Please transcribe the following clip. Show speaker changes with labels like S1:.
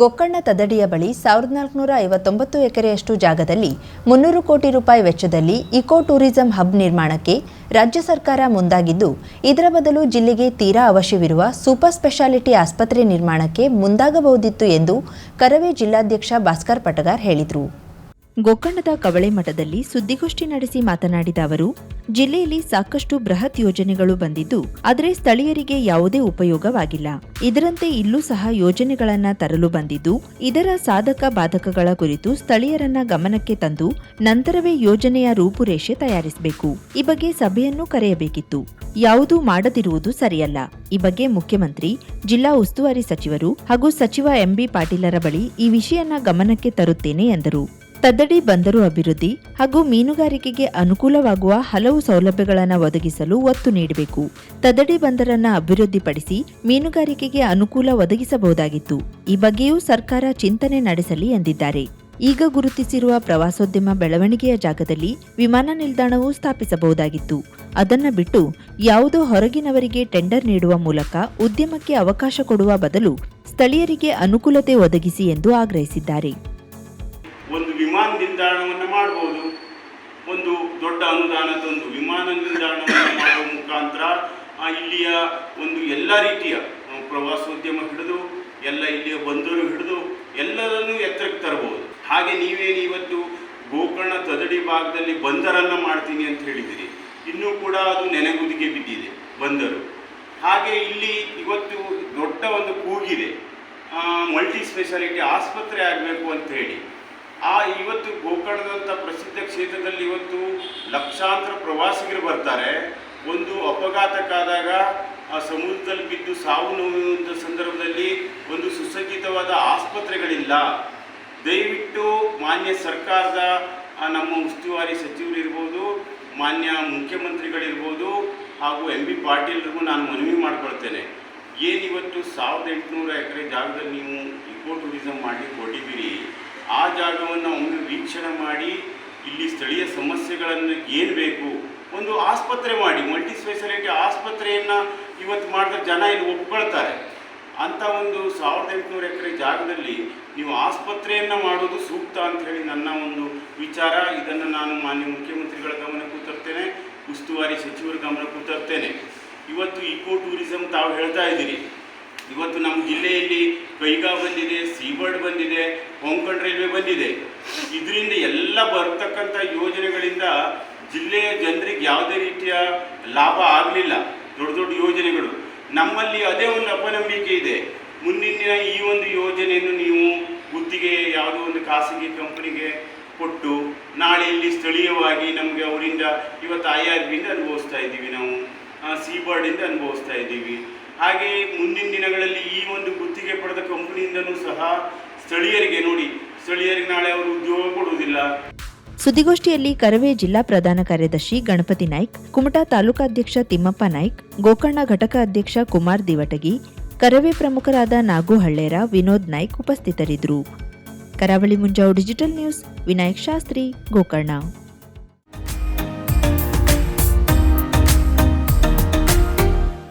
S1: ಗೋಕರ್ಣ ತದಡಿಯ ಬಳಿ ಸಾವಿರದ ನಾಲ್ಕುನೂರ ಐವತ್ತೊಂಬತ್ತು ಎಕರೆಯಷ್ಟು ಜಾಗದಲ್ಲಿ ಮುನ್ನೂರು ಕೋಟಿ ರೂಪಾಯಿ ವೆಚ್ಚದಲ್ಲಿ ಇಕೋ ಟೂರಿಸಂ ಹಬ್ ನಿರ್ಮಾಣಕ್ಕೆ ರಾಜ್ಯ ಸರ್ಕಾರ ಮುಂದಾಗಿದ್ದು, ಇದರ ಬದಲು ಜಿಲ್ಲೆಗೆ ತೀರಾ ಅವಶ್ಯವಿರುವ ಸೂಪರ್ ಸ್ಪೆಷಾಲಿಟಿ ಆಸ್ಪತ್ರೆ ನಿರ್ಮಾಣಕ್ಕೆ ಮುಂದಾಗಬಹುದಿತ್ತು ಎಂದು ಕರವೇ ಜಿಲ್ಲಾಧ್ಯಕ್ಷ ಭಾಸ್ಕರ್ ಪಟಗಾರ್ ಹೇಳಿದರು. ಗೋಕರ್ಣದ ಕವಳೆ ಮಠದಲ್ಲಿ ಸುದ್ದಿಗೋಷ್ಠಿ ನಡೆಸಿ ಮಾತನಾಡಿದ ಅವರು, ಜಿಲ್ಲೆಯಲ್ಲಿ ಸಾಕಷ್ಟು ಬೃಹತ್ ಯೋಜನೆಗಳು ಬಂದಿದ್ದು, ಆದರೆ ಸ್ಥಳೀಯರಿಗೆ ಯಾವುದೇ ಉಪಯೋಗವಾಗಿಲ್ಲ. ಇದರಂತೆ ಇಲ್ಲೂ ಸಹ ಯೋಜನೆಗಳನ್ನು ತರಲು ಬಂದಿದ್ದು, ಇದರ ಸಾಧಕ ಬಾಧಕಗಳ ಕುರಿತು ಸ್ಥಳೀಯರನ್ನ ಗಮನಕ್ಕೆ ತಂದು ನಂತರವೇ ಯೋಜನೆಯ ರೂಪುರೇಷೆ ತಯಾರಿಸಬೇಕು. ಈ ಬಗ್ಗೆ ಸಭೆಯನ್ನು ಕರೆಯಬೇಕಿತ್ತು. ಯಾವುದೂ ಮಾಡದಿರುವುದು ಸರಿಯಲ್ಲ. ಈ ಬಗ್ಗೆ ಮುಖ್ಯಮಂತ್ರಿ, ಜಿಲ್ಲಾ ಉಸ್ತುವಾರಿ ಸಚಿವರು ಹಾಗೂ ಸಚಿವ ಎಂಬಿ ಪಾಟೀಲರ ಬಳಿ ಈ ವಿಷಯನ ಗಮನಕ್ಕೆ ತರುತ್ತೇನೆ ಎಂದರು. ತದ್ದಡಿ ಬಂದರು ಅಭಿವೃದ್ಧಿ ಹಾಗೂ ಮೀನುಗಾರಿಕೆಗೆ ಅನುಕೂಲವಾಗುವ ಹಲವು ಸೌಲಭ್ಯಗಳನ್ನು ಒದಗಿಸಲು ಒತ್ತು ನೀಡಬೇಕು. ತದ್ದಡಿ ಬಂದರನ್ನು ಅಭಿವೃದ್ಧಿಪಡಿಸಿ ಮೀನುಗಾರಿಕೆಗೆ ಅನುಕೂಲ ಒದಗಿಸಬಹುದಾಗಿತ್ತು. ಈ ಬಗ್ಗೆಯೂ ಸರ್ಕಾರ ಚಿಂತನೆ ನಡೆಸಲಿ ಎಂದಿದ್ದಾರೆ. ಈಗ ಗುರುತಿಸಿರುವ ಪ್ರವಾಸೋದ್ಯಮ ಬೆಳವಣಿಗೆಯ ಜಾಗದಲ್ಲಿ ವಿಮಾನ ನಿಲ್ದಾಣವೂ ಸ್ಥಾಪಿಸಬಹುದಾಗಿತ್ತು. ಅದನ್ನು ಬಿಟ್ಟು ಯಾವುದೋ ಹೊರಗಿನವರಿಗೆ ಟೆಂಡರ್ ನೀಡುವ ಮೂಲಕ ಉದ್ಯಮಕ್ಕೆ ಅವಕಾಶ ಕೊಡುವ ಬದಲು ಸ್ಥಳೀಯರಿಗೆ ಅನುಕೂಲತೆ ಒದಗಿಸಿ ಎಂದು ಆಗ್ರಹಿಸಿದ್ದಾರೆ.
S2: ನಿಲ್ದಾಣವನ್ನು ಮಾಡಬಹುದು ಒಂದು ದೊಡ್ಡ ಅನುದಾನ ತಂದು ವಿಮಾನ ನಿಲ್ದಾಣವನ್ನು ಮಾಡುವ ಮುಖಾಂತರ ಇಲ್ಲಿಯ ಒಂದು ಎಲ್ಲ ರೀತಿಯ ಪ್ರವಾಸೋದ್ಯಮ ಹಿಡಿದು, ಎಲ್ಲ ಇಲ್ಲಿಯ ಬಂದರು ಹಿಡಿದು, ಎಲ್ಲರನ್ನೂ ಎತ್ತರಕ್ಕೆ ತರಬಹುದು. ಹಾಗೆ ನೀವೇನು ಇವತ್ತು ಗೋಕರ್ಣ ತದಡಿ ಭಾಗದಲ್ಲಿ ಬಂದರನ್ನು ಮಾಡ್ತೀನಿ ಅಂತ ಹೇಳಿದಿರಿ. ಇನ್ನೂ ಕೂಡ ಅದು ನೆನೆಗುದಿಗೆ ಬಿದ್ದಿದೆ, ಬಂದರು. ಹಾಗೆ ಇಲ್ಲಿ ಇವತ್ತು ದೊಡ್ಡ ಒಂದು ಕೂಗಿದೆ. ಮಲ್ಟಿ ಸ್ಪೆಷಾಲಿಟಿ ಆಸ್ಪತ್ರೆ ಆಗಬೇಕು ಅಂತ ಹೇಳಿ. ಆ ಇವತ್ತು ಗೋಕರ್ಣದಂಥ ಪ್ರಸಿದ್ಧ ಕ್ಷೇತ್ರದಲ್ಲಿ ಇವತ್ತು ಲಕ್ಷಾಂತರ ಪ್ರವಾಸಿಗರು ಬರ್ತಾರೆ. ಒಂದು ಅಪಘಾತಕ್ಕಾದಾಗ, ಆ, ಸಮುದ್ರದಲ್ಲಿ ಬಿದ್ದು ಸಾವು ನೋವಿನ ಸಂದರ್ಭದಲ್ಲಿ ಒಂದು ಸುಸಜ್ಜಿತವಾದ ಆಸ್ಪತ್ರೆಗಳಿಲ್ಲ. ದಯವಿಟ್ಟು ಮಾನ್ಯ ಸರ್ಕಾರದ ನಮ್ಮ ಉಸ್ತುವಾರಿ ಸಚಿವರಿರ್ಬೋದು ಮಾನ್ಯ ಮುಖ್ಯಮಂತ್ರಿಗಳಿರ್ಬೋದು, ಹಾಗೂ ಎಂ ಬಿ ಪಾಟೀಲ್ರಿಗೂ ನಾನು ಮನವಿ ಮಾಡ್ಕೊಳ್ತೇನೆ. ಏನಿವತ್ತು ಸಾವಿರದ ಎಂಟುನೂರ ಎಕರೆ ಜಾಗದಲ್ಲಿ ನೀವು ಇಕೋ ಟೂರಿಸಂ ಮಾಡಿ ಹೊರಟಿದ್ದೀರಿ ಆ ಜಾಗವನ್ನು ಒಮ್ಮೆ ವೀಕ್ಷಣೆ ಮಾಡಿ ಇಲ್ಲಿ ಸ್ಥಳೀಯ ಸಮಸ್ಯೆಗಳನ್ನು ಏನು ಬೇಕು ಒಂದು ಆಸ್ಪತ್ರೆ ಮಾಡಿ ಮಲ್ಟಿ ಸ್ಪೆಷಾಲಿಟಿ ಆಸ್ಪತ್ರೆಯನ್ನು ಇವತ್ತು ಮಾಡಿದ್ರೆ ಜನ ಇಲ್ಲಿ ಒಪ್ಕೊಳ್ತಾರೆ. ಅಂಥ ಒಂದು ಸಾವಿರದ ಎಂಟುನೂರು ಎಕರೆ ಜಾಗದಲ್ಲಿ ನೀವು ಆಸ್ಪತ್ರೆಯನ್ನು ಮಾಡೋದು ಸೂಕ್ತ ಅಂತ ಹೇಳಿ ನನ್ನ ಒಂದು ವಿಚಾರ. ಇದನ್ನು ನಾನು ಮಾನ್ಯ ಮುಖ್ಯಮಂತ್ರಿಗಳ ಗಮನಕ್ಕೂ ತರ್ತೇನೆ, ಉಸ್ತುವಾರಿ ಸಚಿವರ ಗಮನಕ್ಕೂ ತರ್ತೇನೆ. ಇವತ್ತು ಇಕೋ ಟೂರಿಸಂ ತಾವು ಹೇಳ್ತಾ ಇದ್ದೀರಿ. ಇವತ್ತು ನಮ್ಮ ಜಿಲ್ಲೆಯಲ್ಲಿ ಕೈಗಾ ಬಂದಿದೆ, ಸೀಬರ್ಡ್ ಬಂದಿದೆ, ಕೊಂಕಣ್ ರೈಲ್ವೆ ಬಂದಿದೆ. ಇದರಿಂದ ಎಲ್ಲ ಬರ್ತಕ್ಕಂಥ ಯೋಜನೆಗಳಿಂದ ಜಿಲ್ಲೆಯ ಜನರಿಗೆ ಯಾವುದೇ ರೀತಿಯ ಲಾಭ ಆಗಲಿಲ್ಲ, ದೊಡ್ಡ ದೊಡ್ಡ ಯೋಜನೆಗಳು. ನಮ್ಮಲ್ಲಿ ಅದೇ ಒಂದು ಅಪನಂಬಿಕೆ ಇದೆ. ಮುಂದಿನ ದಿನ ಈ ಒಂದು ಯೋಜನೆಯನ್ನು ನೀವು ಗುತ್ತಿಗೆ ಯಾವುದೋ ಒಂದು ಖಾಸಗಿ ಕಂಪನಿಗೆ ಕೊಟ್ಟು ನಾಳೆ ಇಲ್ಲಿ ಸ್ಥಳೀಯವಾಗಿ ನಮಗೆ ಅವರಿಂದ ಇವತ್ತು ಐ ಆರ್ ಬಿಯಿಂದ ಅನುಭವಿಸ್ತಾ ಇದ್ದೀವಿ ನಾವು. ಸೀಬರ್ಡಿಂದ ಅನುಭವಿಸ್ತಾ ಇದ್ದೀವಿ. ಹಾಗೆ ಮುಂದಿನ ದಿನಗಳಲ್ಲಿ ಈ ಒಂದು ಗುತ್ತಿಗೆ ಪಡೆದ ಕಂಪನಿಯಿಂದನೂ ಸಹ ಸ್ಥಳೀಯರಿಗೆ ನೋಡಿ, ಸ್ಥಳೀಯರಿಗೆ ನಾಳೆ ಅವರು ಉದ್ಯೋಗ ಕೊಡುವುದಿಲ್ಲ.
S1: ಸುದ್ದಿಗೋಷ್ಠಿಯಲ್ಲಿ ಕರವೇ ಜಿಲ್ಲಾ ಪ್ರಧಾನ ಕಾರ್ಯದರ್ಶಿ ಗಣಪತಿ ನಾಯ್ಕ್, ಕುಮಟಾ ತಾಲೂಕಾಧ್ಯಕ್ಷ ತಿಮ್ಮಪ್ಪ ನಾಯ್ಕ್, ಗೋಕರ್ಣ ಘಟಕ ಅಧ್ಯಕ್ಷ ಕುಮಾರ್ ದಿವಟಗಿ, ಕರವೇ ಪ್ರಮುಖರಾದ ನಾಗು ಹಳ್ಳೇರ ವಿನೋದ್ ನಾಯ್ಕ್ ಉಪಸ್ಥಿತರಿದ್ದರು. Karavali Munjavu digital news, Vinayak Shastri, Gokarna.